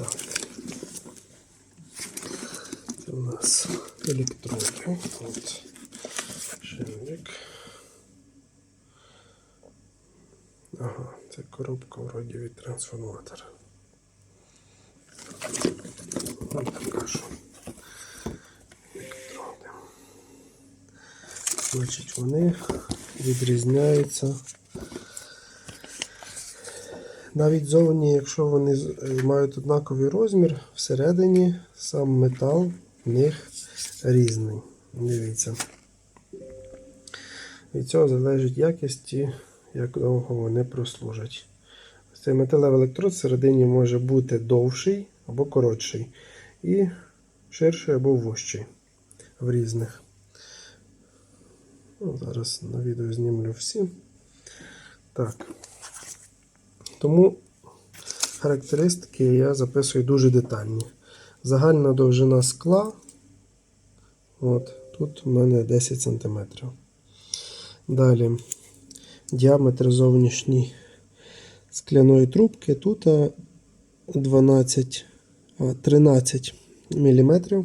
Так. Це у нас електроди. От. Шильник. Ага, це коробка вроді від трансформатора. Ось така що. Електроди. Значить, вони відрізняються. Навіть зовні, якщо вони е, мають однаковий розмір, всередині сам метал в них різний. Дивіться. Від цього залежить якісті, як довго вони прослужать. Ось Цей металевий електрод всередині може бути довший або коротший, і ширший або вужчий в різних. Ну, зараз на відео знімлю всі. Так. Тому характеристики я записую дуже детальні. Загальна довжина скла. От, тут у мене 10 см. Далі діаметр зовнішній скляної трубки. Тут 12, 13 мм.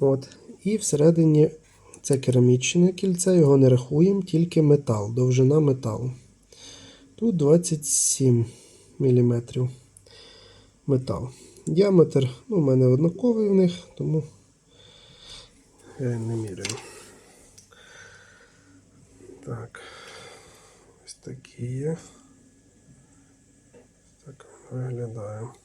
От. І всередині це керамічне кільце, його не рахуємо, тільки метал, довжина металу. Тут 27 мм метал. Діаметр ну, у мене однаковий в них, тому я не міряю. Так, ось такі є. Так виглядаємо. виглядає.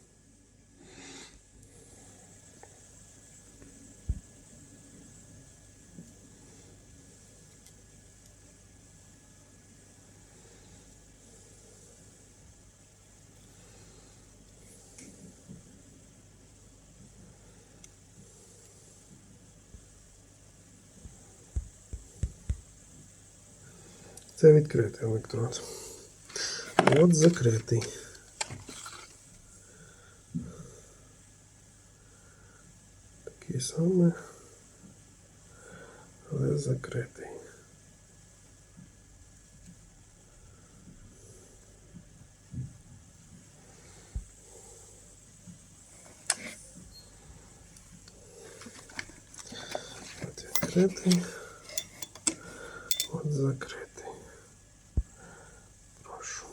Це відкритий електрод. От закритий. Такий самий, але закритий. От відкритий. От закритий. Прошу.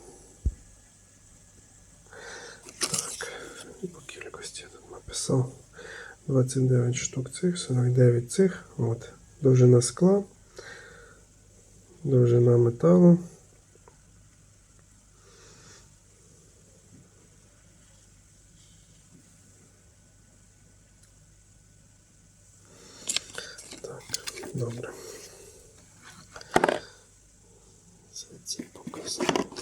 Так, і по написав 29 штук цих, 49 цих. От. Довжина скла, довжина металу. Так, добре. Це ці показав.